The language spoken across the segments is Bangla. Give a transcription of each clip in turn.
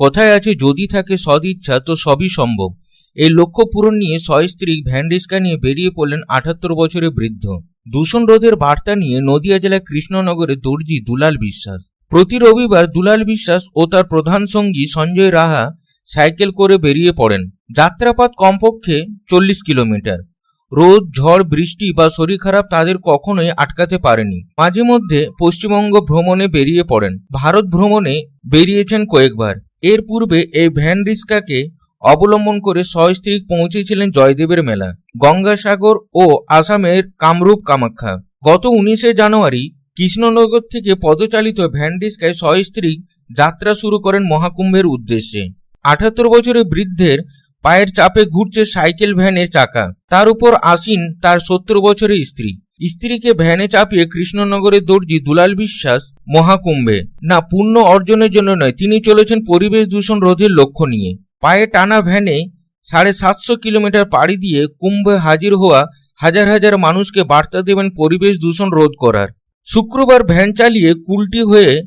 কথায় আছে যদি থাকে সদিচ্ছা, তো সবই সম্ভব। এই লক্ষ্য পূরণ নিয়ে সস্ত্রীক ভ্যান রিস্কা নিয়ে বেরিয়ে পড়লেন আঠাত্তর বছরের বৃদ্ধ। দূষণ রোধের বার্তা নিয়ে নদিয়া জেলার কৃষ্ণনগরে দর্জি দুলাল বিশ্বাস। প্রতি রবিবার দুলাল বিশ্বাস ও তার প্রধান সঙ্গী সঞ্জয় রাহা সাইকেল করে বেরিয়ে পড়েন। যাত্রাপাত কমপক্ষে চল্লিশ কিলোমিটার। রোদ, ঝড়, বৃষ্টি বা শরীর খারাপ তাদের কখনোই আটকাতে পারেনি। মাঝে মধ্যে পশ্চিমবঙ্গ ভ্রমণে বেরিয়ে পড়েন। ভারত ভ্রমণে বেরিয়েছেন কয়েকবার। এর পূর্বে এই ভ্যান রিস্কাকে অবলম্বন করে সস্ত্রীক পৌঁছেছিলেন জয়দেবের মেলা, গঙ্গাসাগর ও আসামের কামরূপ কামাখ্যা। গত উনিশে জানুয়ারি কৃষ্ণনগর থেকে পদচালিত ভ্যান রিস্কায় সস্ত্রীক যাত্রা শুরু করেন মহাকুম্ভের উদ্দেশ্যে। আঠাত্তর বছরের বৃদ্ধের পায়ের চাপে ঘুরছে সাইকেল ভ্যানের চাকা। তার উপর আসীন তার সত্তর বছরের স্ত্রী। স্ত্রীকে ভ্যানে চাপিয়ে কৃষ্ণনগরের দর্জি দুলাল বিশ্বাস মহাকুম্ভে। না, পুণ্য অর্জনের জন্য নয়, তিনি চলেছেন পরিবেশ দূষণ রোধের লক্ষ্য নিয়ে। পায়ে টানা ভ্যানে সাড়ে সাতশো কিলোমিটার পাড়ি দিয়ে কুম্ভে হাজির হওয়া হাজার হাজার মানুষকে বার্তা দেবেন পরিবেশ দূষণ রোধ করার। শুক্রবার ভ্যান চালিয়ে কুলটি হয়ে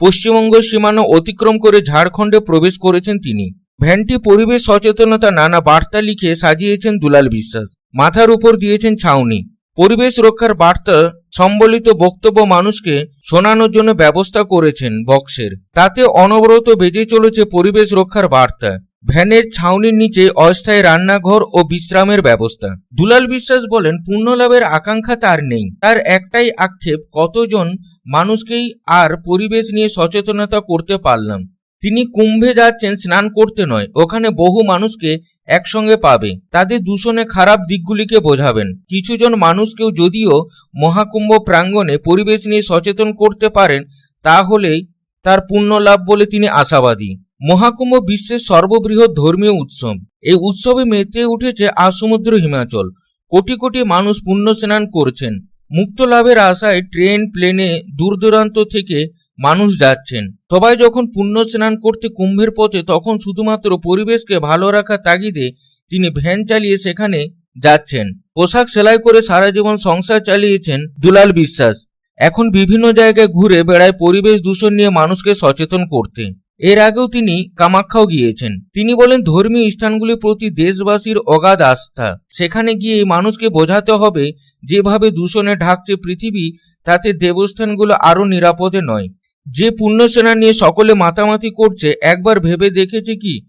পশ্চিমবঙ্গ সীমানা অতিক্রম করে ঝাড়খণ্ডে প্রবেশ করেছেন তিনি। ভ্যানটি পরিবেশ সচেতনতা নানা বার্তা লিখে সাজিয়েছেন দুলাল বিশ্বাস। মাথার উপর দিয়েছেন ছাউনি। পরিবেশ রক্ষার বার্তা সম্বলিত বক্তব্য মানুষকে শোনানোর জন্য ব্যবস্থা করেছেন বক্সের। তাতে অনবরত বেজে চলেছে পরিবেশ রক্ষার বার্তা। ভ্যানের ছাউনির নিচে অস্থায়ী রান্নাঘর ও বিশ্রামের ব্যবস্থা। দুলাল বিশ্বাস বলেন পুণ্যলাভের আকাঙ্ক্ষা তার নেই। তার একটাই আক্ষেপ, কতজন মানুষকেই আর পরিবেশ নিয়ে সচেতনতা করতে পারলাম। তিনি কুম্ভে যাচ্ছেন, স্নান করতে নয়। ওখানে বহু মানুষকে একসঙ্গে পাবে। তাদের দূষণে খারাপ দিকগুলিকে বোঝাবেন। কিছুজন মানুষকেও যদিও মহাকুম্ভ প্রাঙ্গণে পরিবেশ নিয়ে সচেতন করতে পারেন, তাহলেই তার পুণ্য লাভ বলে তিনি আশাবাদী। মহাকুম্ভ বিশ্বের সর্ববৃহৎ ধর্মীয় উৎসব। এই উৎসবে মেতে উঠেছে আসমুদ্র হিমাচল। কোটি কোটি মানুষ পুণ্য স্নান করছেন। মুক্ত লাভের আশায় ট্রেন, প্লেনে দূর দূরান্ত থেকে মানুষ যাচ্ছেন। সবাই যখন পুণ্য স্নান করতে কুম্ভের পথে, তখন শুধুমাত্র পরিবেশকে ভালো রাখার তাগিদে তিনি ভ্যান চালিয়ে সেখানে যাচ্ছেন। পোশাক সেলাই করে সারা জীবন সংসার চালিয়েছেন দুলাল বিশ্বাস। এখন বিভিন্ন জায়গায় ঘুরে বেড়ায় পরিবেশ দূষণ নিয়ে মানুষকে সচেতন করতে। এর আগেও তিনি কামাখ্যাও গিয়েছেন। তিনি বলেন, ধর্মীয় স্থানগুলির প্রতি দেশবাসীর অগাধ আস্থা। সেখানে গিয়ে মানুষকে বোঝাতে হবে, যেভাবে দূষণে ঢাকছে পৃথিবী, তাতে দেবস্থানগুলো আরও নিরাপদে নয়। যে পুণ্যসেনা নিয়ে সকলে মাতামাতি করছে, একবার ভেবে দেখেছে কি?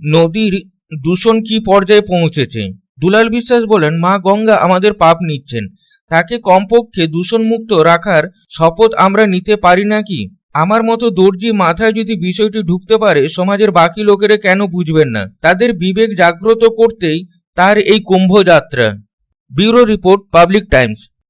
নদীর দূষণ কি পর্যায়ে পৌঁছেছে? দুলাল বিশ্বাস বলেন, মা গঙ্গা আমাদের পাপ নিচ্ছেন। তাকে কমপক্ষে দূষণমুক্ত রাখার শপথ আমরা নিতে পারি নাকি আমার মতো দর্জি মাথায় যদি বিষয়টি ঢুকতে পারে, সমাজের বাকি লোকেরা কেন বুঝবেন না? তাদের বিবেক জাগ্রত করতেই তার এই কুম্ভযাত্রা। Bureau report, public times.